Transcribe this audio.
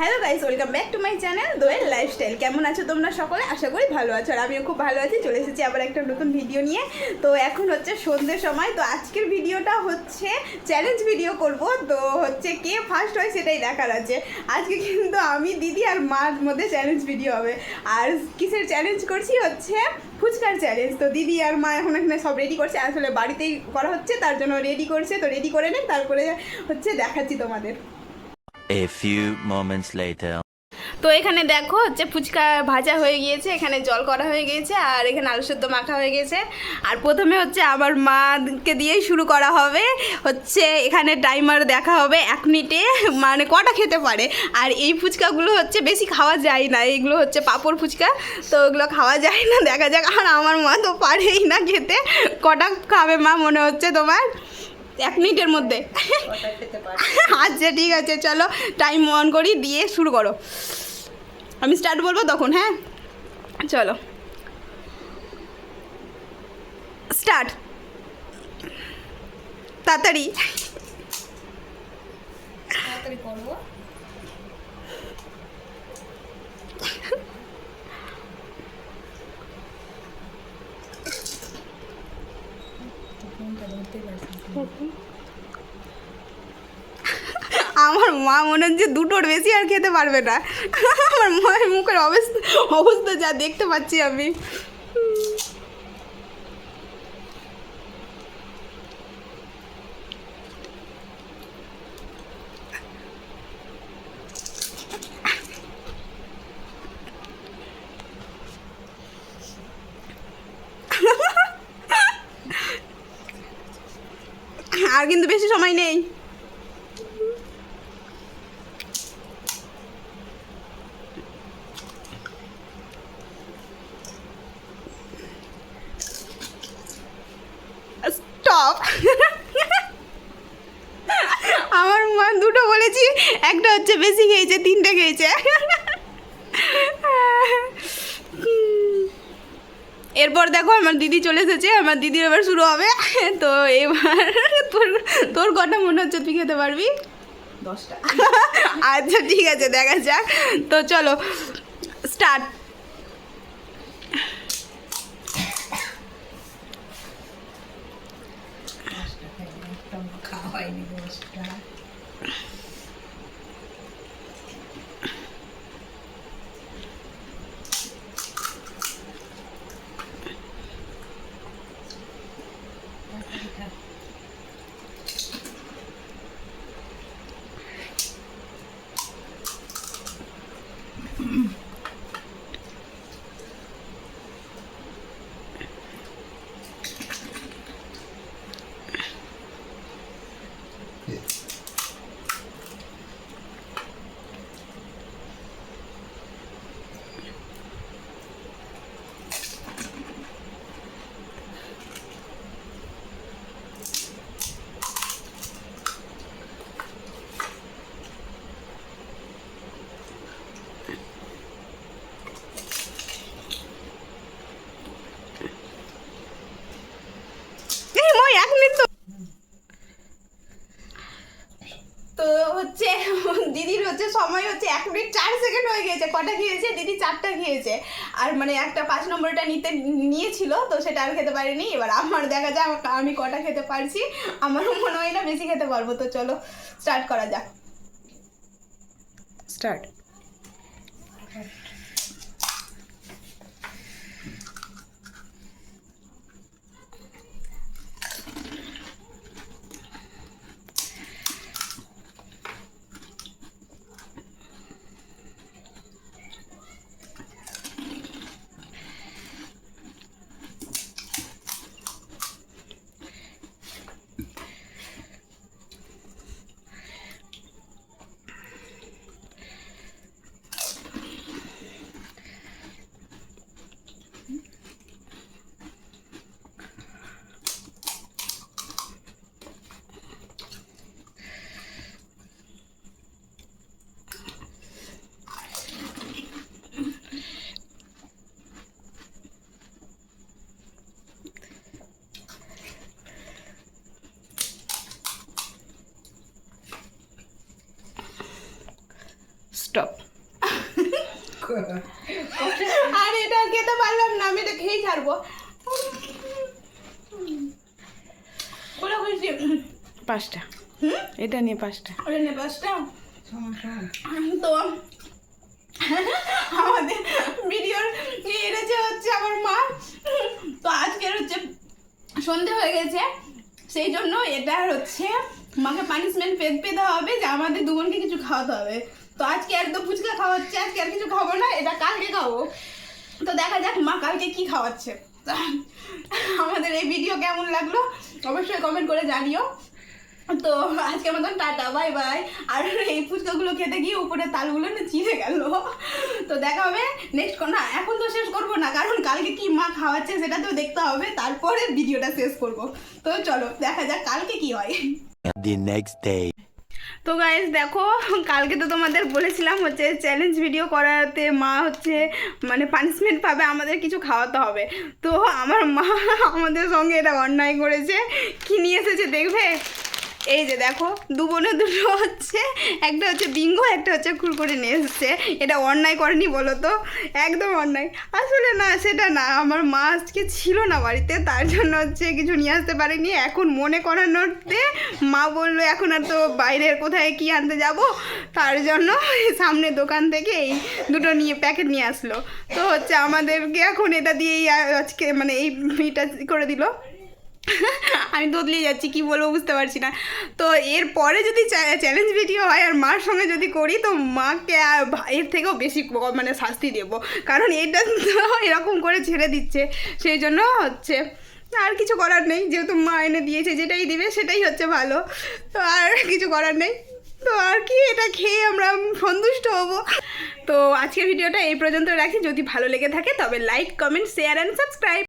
Hello guys welcome back to my channel Doyel lifestyle কেমন আছো তোমরা সকলে? আশা করি ভালো আছো আর আমিও খুব ভালো আছি। চলে এসেছি আবার একটা নতুন ভিডিও নিয়ে। তো এখন হচ্ছে সন্ধ্যের সময়। তো আজকের ভিডিওটা হচ্ছে চ্যালেঞ্জ ভিডিও করব। তো হচ্ছে কে ফার্স্ট হয় সেটাই দেখার আছে। আজকে কিন্তু আমি, দিদি আর মার মধ্যে চ্যালেঞ্জ ভিডিও হবে। আর কিসের চ্যালেঞ্জ করছি? হচ্ছে ফুচকার চ্যালেঞ্জ তো দিদি আর মা এখন এখানে সব রেডি করছে। আসলে বাড়িতেই করা হচ্ছে, তার জন্য রেডি করছে। তো রেডি করে নেন তারপরে হচ্ছে দেখাচ্ছি তোমাদের। A few moments later. তো এখানে দেখো হচ্ছে ফুচকা ভাজা হয়ে গিয়েছে, এখানে জল করা হয়ে গিয়েছে আর এখানে আলু সেদ্ধ মাখা হয়ে গেছে আর প্রথমে হচ্ছে আমার মাকে দিয়েই শুরু করা হবে। হচ্ছে এখানে টাইমার দেখা হবে এক মিনিটে মানে কটা খেতে পারে। আর এই ফুচকাগুলো হচ্ছে বেশি খাওয়া যায় না এইগুলো হচ্ছে পাঁপড় ফুচকা, তো ওগুলো খাওয়া যায় না, দেখা যাক। আর আমার মা তো পারেই না খেতে। কটা খাবে মা, মনে হচ্ছে তোমার? এক মিনিটের মধ্যে। আচ্ছা ঠিক আছে, চলো টাইম অন করি, দিয়ে শুরু করো। আমি স্টার্ট বলব তখন হ্যাঁ? চলো। স্টার্ট তাড়াতাড়ি। তাড়াতাড়ি করব। আমার মা মনে হচ্ছে দুটোর বেশি আর খেতে পারবে না। আমার মায়ের মুখের অবস্থা অবস্থা যা দেখতে পাচ্ছি আমি। আর কিন্তু বেশি সময় নেই। স্টপ আমার মা দুটো বলেছি, একটা হচ্ছে বেশি খেয়েছে, তিনটে খেয়েছে। এরপর দেখো, আমার দিদি চলে এসেছে, আমার দিদির এবার শুরু হবে। তো এবার তোর তোর কটা মনে হচ্ছে তুই খেতে পারবি? দশটা। আচ্ছা ঠিক আছে দেখা যাক। তো চলো স্টার্ট দশটা তাড়াতাড়ি খা। এই মই এক মিনিট তো তো হচ্ছে দিদির হচ্ছে সময় হচ্ছে এক মিনিট চার সেকেন্ড হয়ে গিয়েছে, কটা খেয়েছে? দিদি চারটা খেয়েছে। আর মানে একটা পাঁচ নম্বরটা নিতে নিয়েছিল, তো সেটা আর খেতে পারিনি। এবার আমার দেখা যায় আমি কটা খেতে পারছি। আমারও মনে হয় না বেশি খেতে পারব। তো চলো স্টার্ট করা যাক। স্টার্ট আর এটা খেতে পারলাম না আমি এটা খেয়েই ছাড়বো। বলে খুশি পাঁচটা। হুম? এটা নিয়ে পাঁচটা। ওটা নিয়ে পাঁচটা? তো আমাদের ভিডিওর এনেছে হচ্ছে আমার মা। তো আজকের হচ্ছে সন্ধে হয়ে গেছে। সেই জন্য এটা হচ্ছে মাকে পানিশমেন্ট পেতে দেওয়া হবে যে আমাদের দুজনকে কিছু খাওয়াতে হবে। তো আজকে একদম ফুচকা খাওয়াচ্ছে, আজকে আর কিছু খাব না, এটা কালকে খাব। তো দেখা যাক মা কালকে কি খাওয়াচ্ছে। আমাদের এই ভিডিও কেমন লাগল, অবশ্যই কমেন্ট করে জানিও। তো আজকের মতন টাটা বাই বাই আর এই ফুচকাগুলো খেতে গিয়ে উপরে তালগুলো না চিড়ে গেল। তো দেখা হবে নেক্সট না, এখন তো শেষ করব না, কারণ কালকে কি মা খাওয়াচ্ছে সেটা তো দেখতে হবে, তারপরে ভিডিওটা শেষ করব। তো চলো, দেখা যাক কালকে কি হয়। The next day. তো গাইজ দেখো, কালকে তো তোমাদের বলেছিলাম হচ্ছে চ্যালেঞ্জ ভিডিও করাতে মা হচ্ছে মানে পানিশমেন্ট পাবে, আমাদের কিছু খাওয়াতে হবে। তো আমার মা আমাদের সঙ্গে এটা অন্যায় করেছে। কি নিয়ে এসেছে দেখবে? এই যে দেখো, দু বোনে দুটো হচ্ছে, একটা হচ্ছে বিঙ্গো, একটা হচ্ছে কুরকুরে নিয়ে এসেছে। এটা অন্যায় করেনি বলো তো? একদম অন্যায়। আসলে না, সেটা না, আমার মা আজকে ছিল না বাড়িতে, তার জন্য হচ্ছে কিছু নিয়ে আসতে পারেনি। এখন মনে করানোতে মা বলল, এখন আর তো বাইরের কোথায় কি আনতে যাব? তার জন্য সামনে দোকান থেকে এই দুটো নিয়ে, প্যাকেট নিয়ে আসলো। তো হচ্ছে আমাদেরকে এখন এটা দিয়েই আজকে মানে এই এটা করে দিল। আমি দোদলিয়ে যাচ্ছি, কি বলব বুঝতে পারছি না। তো এরপরে যদি চ্যালেঞ্জ ভিডিও হয় আর মার সঙ্গে যদি করি, তো মাকে এর থেকেও বেশি মানে শাস্তি দেব। কারণ এটা তো এরকম করে ছেড়ে দিচ্ছে। সেই জন্য হচ্ছে আর কিছু করার নেই। যেহেতু মা এনে দিয়েছে, যেটাই দিবে সেটাই হচ্ছে ভালো। তো আর কিছু করার নেই। তো আর কি, এটা খেয়ে আমরা সন্তুষ্ট হব। তো আজকের ভিডিওটা এই পর্যন্ত রাখি। যদি ভালো লেগে থাকে তবে like comment share and subscribe